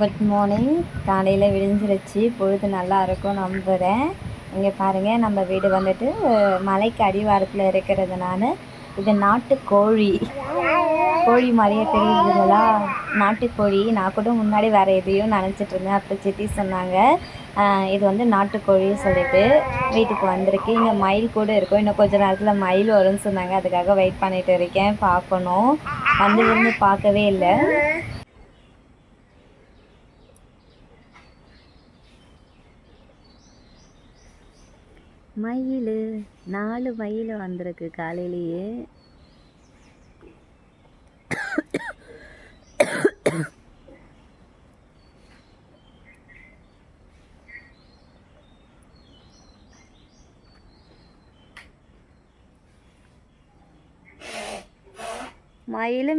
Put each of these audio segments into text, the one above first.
Good morning காலையில் விடிஞ்சிருச்சு. பொழுது நல்லா இருக்கும் நம்புகிறேன் இங்கே பாருங்கள் நம்ம வீடு வந்துட்டு மலைக்கு அடிவாரத்தில் இருக்கிறதுனால இது நாட்டுக்கோழி கோழி. மாதிரியே தெரியுதுங்களா நாட்டுக்கோழி நான் கூட முன்னாடி வேறு எதையும் நினச்சிட்டு இருந்தேன். அப்போ சித்தி சொன்னாங்க இது வந்து நாட்டுக்கோழி சொல்லிட்டு வீட்டுக்கு வந்திருக்கு. இங்கே மயில் கூட இருக்கும். இன்னும் கொஞ்ச நேரத்தில் மயில் வரும்னு சொன்னாங்க. அதுக்காக வெயிட் பண்ணிட்டு இருக்கேன். பார்க்கணும். வந்ததுலேருந்து பார்க்கவே இல்லை. மயில் நாலு மயில் வந்திருக்கு காலையிலேயே മയില്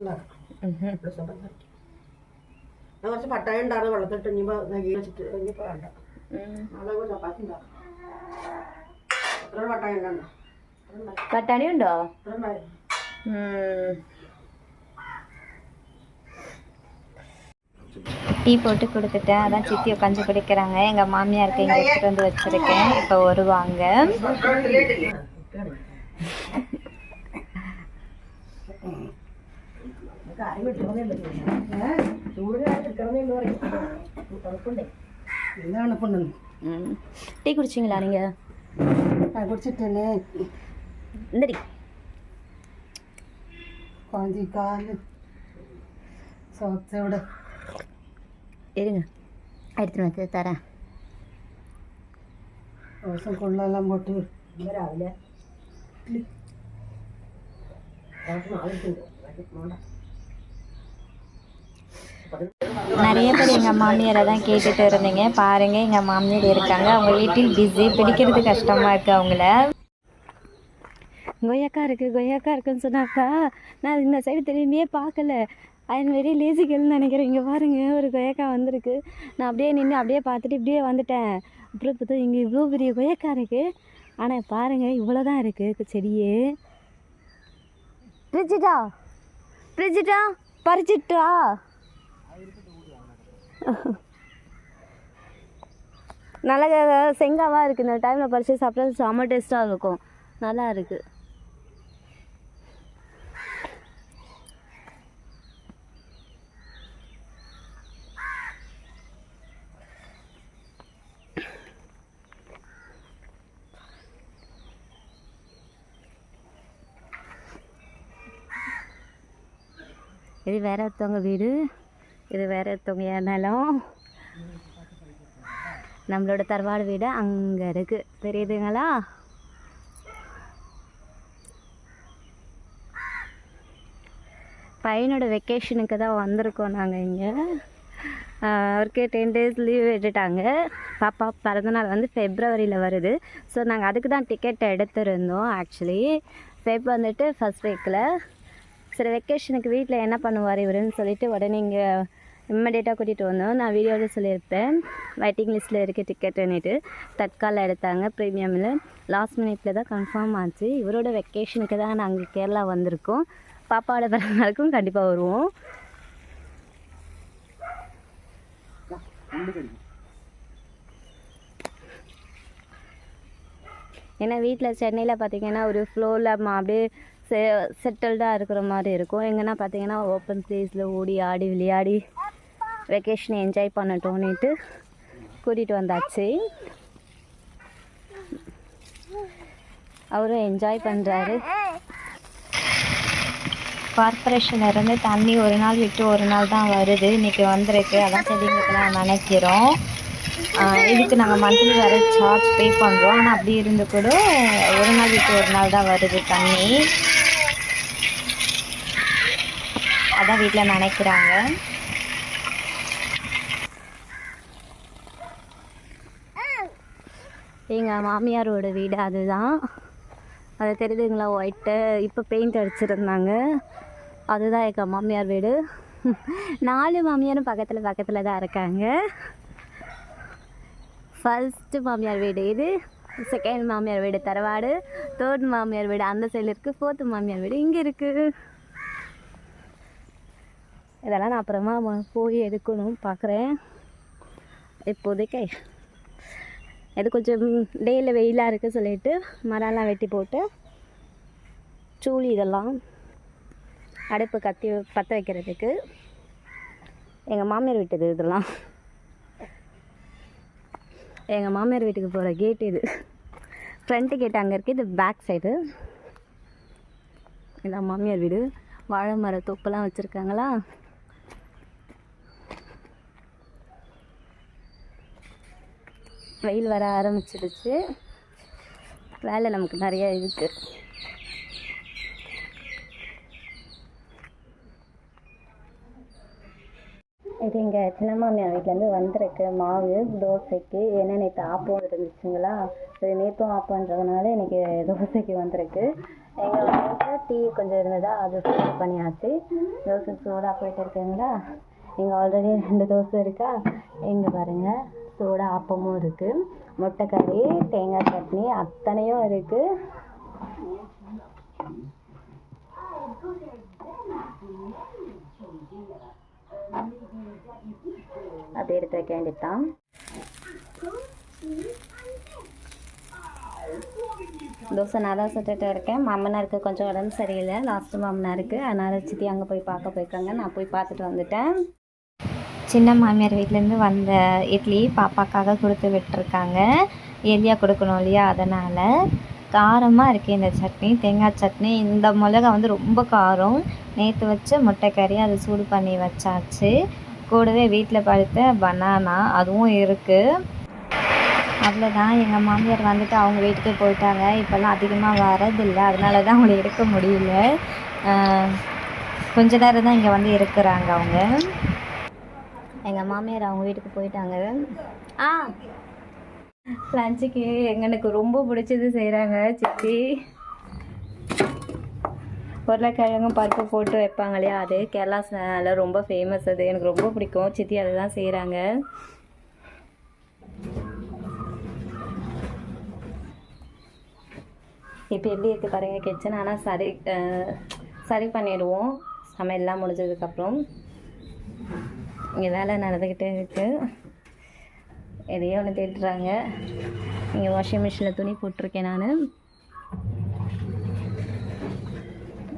മേമ ആ നാലുണ്ട് ഞാൻ കുറച്ച് പട്ടായ ഉണ്ടായിരുന്നു വെള്ളത്തിട്ട് ഇനിയിപ്പോ നെയ്യ് വെച്ചിട്ട് ഇനിയിപ്പോ വേണ്ട നാളെ ഒരു ചപ്പാത്തി ഉണ്ടാവും എത്ര പട്ടായ ഉണ്ടായിരുന്നു പട്ടാണി ഉണ്ടോ എത്ര ഉണ്ടായിരുന്നു டீ போட்டு கொடுத்துட்டேன் அதான் சித்தி உட்காந்து குடிக்கிறாங்க எங்கள் மாமியாருக்கு இங்கே எடுத்துகிட்டு வந்து வச்சுருக்கேன் இப்போ வருவாங்க டீ குடிச்சிங்களா நீங்கள் ഞാൻ കുടിച്ചിട്ടേ இந்த டீ പാഞ്ചിക്കാല് സോക്സ് എവിടെ இருங்க எடுத்துட்டு வந்து தரேன் ദിവസം കൊള്ളെല്ലാം പോട്ട് രാവിലെ நிறைய பேர் எங்கள் மாமியாரை தான் கேட்டுட்டு இருந்தீங்க. பாருங்க எங்கள் மாமியார் இருக்காங்க. அவங்க வீட்டில் பிஸி பிடிக்கிறது கஷ்டமாக இருக்குது அவங்கள. கொய்யாக்கா இருக்குது கொய்யாக்கா இருக்குன்னு சொன்னாக்கா நான் இந்த சைடு திரும்பியே பார்க்கல. ஐன் வெரி லேசிக்கல்னு நினைக்கிறேன். இங்கே பாருங்கள் ஒரு கொய்யாக்கா வந்திருக்கு. நான் அப்படியே நின்று அப்படியே பார்த்துட்டு இப்படியே வந்துட்டேன். அப்புறம் பார்த்தா இங்கே இவ்வளோ பெரிய கொய்யாக்கா இருக்குது ஆனால் பாருங்கள் இவ்வளோ தான் இருக்குது செடியே. பிரிஜிட்டா பிரிஜிட்டா பறிச்சிட்டா? நல்லா செங்காவாக இருக்குது இந்த டைமில் பறித்து சாப்பிட்டா செம்ம டேஸ்ட்டாக இருக்கும். நல்லா இருக்குது இது வேற ஒருத்தவங்க வீடு. இது வேறு ஒருத்தவங்க நிலம். நம்மளோட தரவாடு வீடு அங்கே இருக்குது தெரியுதுங்களா? பையனோட வெக்கேஷனுக்கு தான் வந்திருக்கோம் நாங்கள் இங்கே. அவருக்கு டென் டேஸ் லீவ் விட்டுட்டாங்க. பாப்பா பிறந்தநாள் வந்து ஃபெப்ரவரியில் வருது. ஸோ நாங்கள் அதுக்கு தான் டிக்கெட் எடுத்திருந்தோம் ஆக்சுவலி ஃபெப் வந்துட்டு ஃபஸ்ட் வீக்கில் சரி வெக்கேஷனுக்கு வீட்டில் என்ன பண்ணுவார் இவருன்னு சொல்லிட்டு உடனே இங்கே இம்மீடியட்டாக கூட்டிகிட்டு வந்தோம். நான் வீடியோவில் சொல்லியிருப்பேன். வெயிட்டிங் லிஸ்ட்டில் இருக்க டிக்கெட்டுன்னுட்டு தட்காலில் எடுத்தாங்க. ப்ரீமியமில் லாஸ்ட் மினிட்ல தான் கன்ஃபார்ம் ஆச்சு. இவரோட வெக்கேஷனுக்கு தான் நாங்கள் கேரளா வந்திருக்கோம். பாப்பாவோட பிறந்தநாளுக்கும் கண்டிப்பாக வருவோம். ஏன்னா வீட்டில் சென்னையில் பார்த்தீங்கன்னா ஒரு ஃப்ளோரில் அப்படியே செ செட்டில்டாக இருக்கிற மாதிரி இருக்கும். எங்கன்னா பார்த்தீங்கன்னா ஓப்பன் பிளேஸில் ஓடி ஆடி விளையாடி வெக்கேஷனை என்ஜாய் பண்ணட்டோன்னுட்டு கூட்டிகிட்டு வந்தாச்சு. அவரும் என்ஜாய் பண்ணுறாரு கார்பரேஷன் இருந்து தண்ணி ஒரு நாள் விட்டு ஒரு நாள் தான் வருது. இன்றைக்கி வந்திருக்கு. அதான் செடிங்களுக்கெல்லாம் நினைக்கிறோம். இதுக்கு நாங்கள் மந்த்லி வர சார்ஜ் பே பண்ணுறோம் ஆனால் அப்படி இருந்து கூட ஒரு நாள் விட்டு ஒரு நாள் தான் வருது தண்ணி. அதான் வீட்டில் நினைக்கிறாங்க. எங்கள் மாமியாரோட வீடு அதுதான். அது தெரியுதுங்களா ஒயிட்டு இப்போ பெயிண்ட் அடிச்சிருந்தாங்க. அதுதான் எங்கள் மாமியார் வீடு. நாலு மாமியாரும் பக்கத்தில் பக்கத்தில் தான் இருக்காங்க. ஃபர்ஸ்ட்டு மாமியார் வீடு இது. செகண்ட் மாமியார் வீடு தரவாடு. தேர்ட் மாமியார் வீடு அந்த சைடில் இருக்குது ஃபோர்த்து மாமியார் வீடு இங்கே இருக்குது இதெல்லாம் நான் அப்புறமா போய் எடுக்கணும் பார்க்குறேன் இப்போதைக்கு இது கொஞ்சம் டேயில் வெயிலாக இருக்குது சொல்லிட்டு மரம்லாம் வெட்டி போட்டு சூளி இதெல்லாம் அடுப்பு கத்தி பற்ற வைக்கிறதுக்கு. எங்கள் மாமியார் வீட்டுது இதெல்லாம். எங்கள் மாமியார் வீட்டுக்கு போகிற கேட் இது. ஃப்ரண்ட்டு கேட் அங்கே இருக்குது இது பேக் சைடு இதான் மாமியார் வீடு. வாழை மர தொப்பெல்லாம் வச்சுருக்காங்களா? வெயில் வர ஆரம்பிச்சிடுச்சு. வேலை நமக்கு நிறைய இருக்குது இது எங்கள் சின்ன மாமியார் வீட்டிலேருந்து வந்திருக்கு. மாவு தோசைக்கு ஏன்னா நேற்று ஆப்பம் இருந்துச்சுங்களா? சரி நேற்றும் ஆப்பன்றதுனால இன்றைக்கி தோசைக்கு வந்திருக்கு. எங்கள் வீட்டில் டீ கொஞ்சம் இருந்ததா அது சூடு பண்ணியாச்சு. தோசை சூடாக போயிட்டு இருக்குங்களா? இங்கே ஆல்ரெடி ரெண்டு தோசை இருக்கா? இங்கே பாருங்கள் சூடா ஆப்பமும் இருக்குது முட்டைக்கறி தேங்காய் சட்னி அத்தனையும் இருக்குது அப்படி எடுத்து வைக்க வேண்டியதான் தோசை நான் தான் சுட்டுட்டு இருக்கேன். மாமனாருக்கு கொஞ்சம் உடம்பு சரியில்லை. லாஸ்ட்டு மாமனாருக்கு. அதனால் சித்தி அங்கே போய் பார்க்க போயிருக்காங்க. நான் போய் பார்த்துட்டு வந்துட்டேன். சின்ன மாமியார் வீட்டிலேருந்து வந்த இட்லி பாப்பாக்காக கொடுத்து விட்டுருக்காங்க. எலியா கொடுக்கணும் இல்லையா? அதனால் காரமாக இருக்குது இந்த சட்னி. தேங்காய் சட்னி. இந்த மிளகா வந்து ரொம்ப காரம். நேற்று வச்ச முட்டைக்கறி அதை சூடு பண்ணி வச்சாச்சு. கூடவே வீட்டில் பழுத்த பனானா அதுவும் இருக்குது அவ்வளோதான் எங்கள் மாமியார் வந்துட்டு அவங்க வீட்டுக்கு போயிட்டாங்க. இப்போல்லாம் அதிகமாக வரதில்லை அதனால தான் அவங்கள எடுக்க முடியல. கொஞ்ச நேரம் தான் இங்கே வந்து இருக்கிறாங்க அவங்க. எங்கள் மாமியார் அவங்க வீட்டுக்கு போயிட்டாங்க. ஆ லஞ்சுக்கு எங்களுக்கு ரொம்ப பிடிச்சது செய்கிறாங்க சித்தி. உருளைக்கிழங்கு பருப்பு போட்டு வைப்பாங்க இல்லையா அது கேரளா ஸ்டைலில் ரொம்ப ஃபேமஸ் அது. எனக்கு ரொம்ப பிடிக்கும். சித்தி அதை தான் செய்கிறாங்க இப்போ எப்படி இருக்குது பாருங்கள் கிச்சன் ஆனால் சரி சரி பண்ணிடுவோம். சமையல்லாம் முடிஞ்சதுக்கப்புறம் இங்கே வேலை நடந்துக்கிட்டே இருக்குது எதையோ ஒன்று தேடுறாங்க இங்கே வாஷிங் மிஷினில் துணி போட்டிருக்கேன் நான்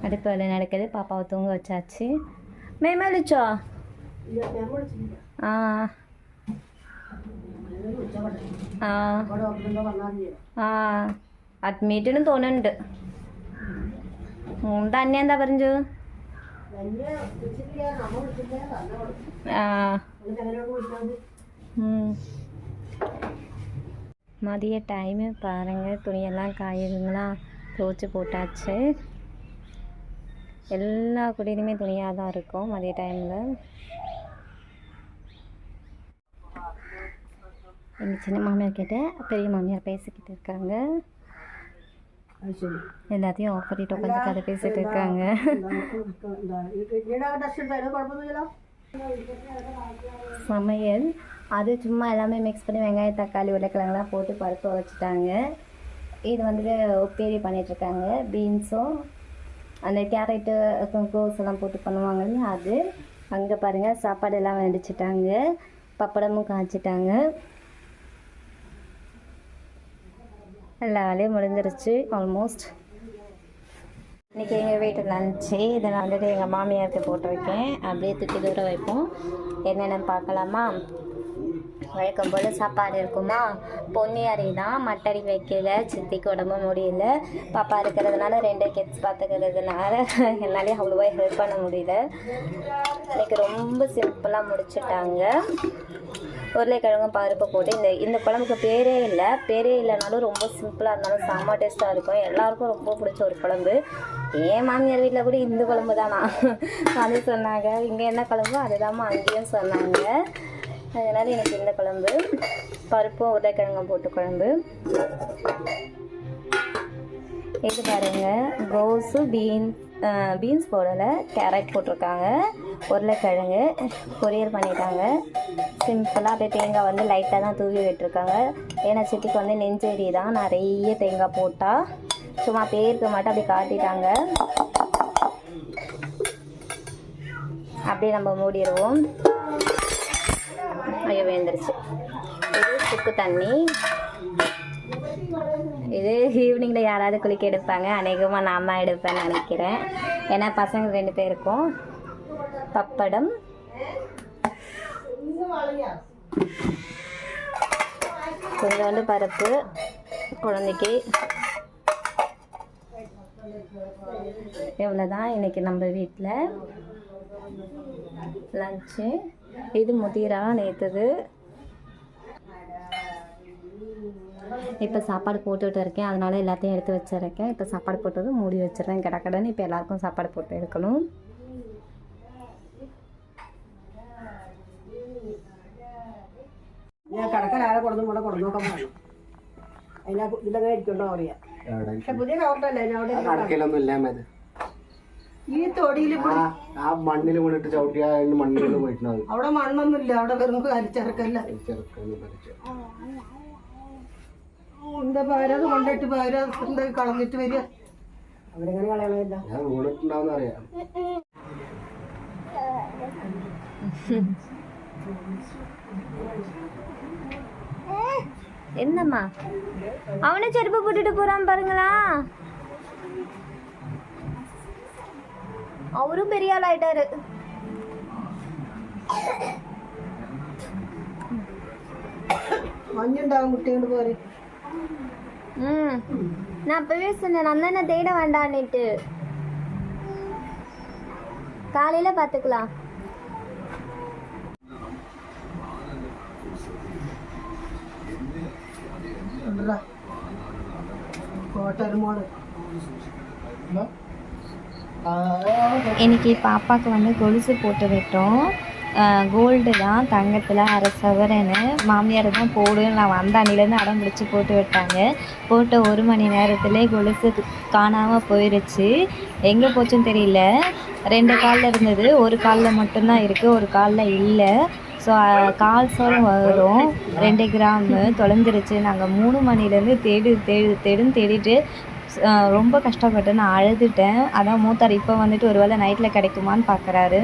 அடுப்பு வேலை நடக்குது பாப்பாவை தூங்க வச்சாச்சு மேமலிச்சோ ആ ആ ആ അഡ്മിറ്റിന് തോന്നുന്നുണ്ട് ഉം, തന്നെ എന്താ പറഞ്ഞു ആ ம் மதிய டைமு பாருங்கள் துணியெல்லாம் காயுதுங்களா துவைச்சி போட்டாச்சு எல்லா குடியிலுமே துணியாக தான் இருக்கும் மதிய டைமில் எங்கள் சின்ன மாமியார் கிட்ட பெரிய மாமியார் பேசிக்கிட்டு இருக்காங்க எல்லாத்தையும் ஆஃப் பண்ணிட்டு உட்காந்து கதை பேசிட்டு இருக்காங்க. சமையல். அது சும்மா எல்லாமே மிக்ஸ் பண்ணி வெங்காயம் தக்காளி உருளைக்கிழங்குலாம் போட்டு பருப்பு வச்சுட்டாங்க இது வந்துட்டு உப்பேரி பண்ணிகிட்ருக்காங்க பீன்ஸும் அந்த கேரட்டு கோஸ் எல்லாம் போட்டு பண்ணுவாங்கன்னு அது. அங்கே பாருங்கள் சாப்பாடெல்லாம் வெடிச்சிட்டாங்க. பப்படமும் காய்ச்சிட்டாங்க. எல்லா வேலையும் முடிஞ்சிருச்சு ஆல்மோஸ்ட் இன்றைக்கி எங்கள் வீட்டு லஞ்சு இதை நான் வந்துட்டு எங்கள் மாமியாருக்கு போட்டிருக்கேன் அப்படியே தூக்கி தூர வைப்போம். என்னென்னு பார்க்கலாமா? வழக்கம் போல் சாப்பாடு இருக்குமா? பொன்னி அரி தான் மட்டரி வைக்கல சித்திக்கு உடம்பு முடியல. பாப்பா இருக்கிறதுனால ரெண்டு கிட்ஸ் பார்த்துக்கிறதுனால என்னாலே அவ்வளோவா ஹெல்ப் பண்ண முடியல. இன்றைக்கி ரொம்ப சிம்பிளாக முடிச்சிட்டாங்க. உருளைக்கிழங்கும் பருப்பு போட்டு இந்த இந்த குழம்புக்கு பேரே இல்லை. பேரே இல்லைனாலும் ரொம்ப சிம்பிளாக இருந்தாலும் செம்ம டேஸ்ட்டாக இருக்கும். எல்லாருக்கும் ரொம்ப பிடிச்ச ஒரு குழம்பு. ஏன் மாமியார் வீட்டில் கூட இந்த குழம்பு தானா? அது சொன்னாங்க. இங்கே என்ன குழம்போ? அதுதாம்மா அங்கேயும் சொன்னாங்க. அதனால் எனக்கு இந்த குழம்பு. பருப்பும் உருளைக்கிழங்கும் போட்டு குழம்பு. இது பாருங்கள் கோஸு பீன்ஸ் பீன்ஸ் போடலை கேரட் போட்டிருக்காங்க உருளைக்கிழங்கு பொரியல் பண்ணிட்டாங்க. சிம்பிளாக அப்படியே தேங்காய் வந்து லைட்டாக தான் தூவி விட்டுருக்காங்க. ஏன்னா சித்திக்கு வந்து நெஞ்செடி தான் நிறைய தேங்காய் போட்டால் சும்மா பேருக்கு மட்டும் அப்படி காட்டிட்டாங்க. அப்படியே நம்ம மூடிடுவோம். ஐயோ வேந்துருச்சு இது சுக்கு தண்ணி. இது ஈவினிங்கில் யாராவது குளிக்க எடுப்பாங்க. அநேகமாக நான் தான் எடுப்பேன்னு நினைக்கிறேன். ஏன்னா பசங்க ரெண்டு பேருக்கும் பப்படம். கொஞ்சோண்டு பருப்பு குழந்தைக்கு. இவ்வளோதான் இன்றைக்கி நம்ம வீட்டில் லஞ்சு இது முதிரா நேற்றுது இப்போ சாப்பாடு போட்டுட்டு இருக்கேன் அதனால எல்லாத்தையும் எடுத்து வச்சிருக்கேன் இப்போ சாப்பாடு போட்டது மூடி வச்சிடுறேன் கடக்கடன்னு இப்போ எல்லாருக்கும் சாப்பாடு போட்டு எடுக்கணும் ഞാൻ കടക്കൽ ആരെ കൊടുത്തും കൂടെ കൊടുത്തു നോക്കാൻ പറഞ്ഞു അതിനാ ഇതിലങ്ങനെ ഇരിക്കണ്ടോ പറയാ പക്ഷെ പുതിയ കവർട്ടല്ലേ ഞാൻ അവിടെ ഇരിക്കണ്ട. കടക്കലൊന്നും ഇല്ല മേത് ഈ തൊടിയിൽ ആ ആ മണ്ണിൽ വീണിട്ട് ചവിട്ടിയ മണ്ണിൽ പോയിട്ടുണ്ടാവും അവിടെ മണ്ണൊന്നുമില്ല അവിടെ വെറും കരിച്ചിറക്കല്ല ചെറുക്കൊന്നും പറിച്ചു എന്താ പകരത് കൊണ്ടിട്ട് പകരം എന്താ കളഞ്ഞിട്ട് വരിക അവരെങ്ങനെ കളയണമില്ല ഞാൻ വീണിട്ടുണ്ടാവും അറിയാം என்னம்மா அவனே செருப்பு போட்டுட்டு போறான் பாருங்களா அவரும் பெரிய ஆள் ஆயிட்டாரு മഞ്ഞുണ്ടാവും കുട്ടിയോട് പോരെ ம். நான் அப்பவே சொன்னேன் நான் தான் தேட வேண்டான்னுட்டு. காலையில் பார்த்துக்கலாம். இன்னைக்கு பாப்பாவுக்கு வந்து கொலுசு போட்டு விட்டோம். கோல்டு தான் தங்கத்தில் அரை சவரன்னு மாமியார் தான் போடுன்னு நான் வந்த அன்னிலேருந்து அடம் பிடிச்சி போட்டு விட்டாங்க. போட்ட ஒரு மணி நேரத்துலேயே கொலுசு காணாமல் போயிடுச்சு எங்கே போச்சுன்னு தெரியல. ரெண்டு காலில் இருந்தது. ஒரு காலில் மட்டும்தான் இருக்குது ஒரு காலில் இல்லை. ஸோ கால் சோளம் வரும். ரெண்டு கிராமு தொலைஞ்சிருச்சு. நாங்கள் மூணு மணிலேருந்து தேடு தேடு தேடுன்னு தேடிட்டு ரொம்ப கஷ்டப்பட்டு நான் அழுதுட்டேன். அதான் மூத்தார் இப்போ வந்துட்டு ஒரு வேளை நைட்டில் கிடைக்குமான்னு பார்க்குறாரு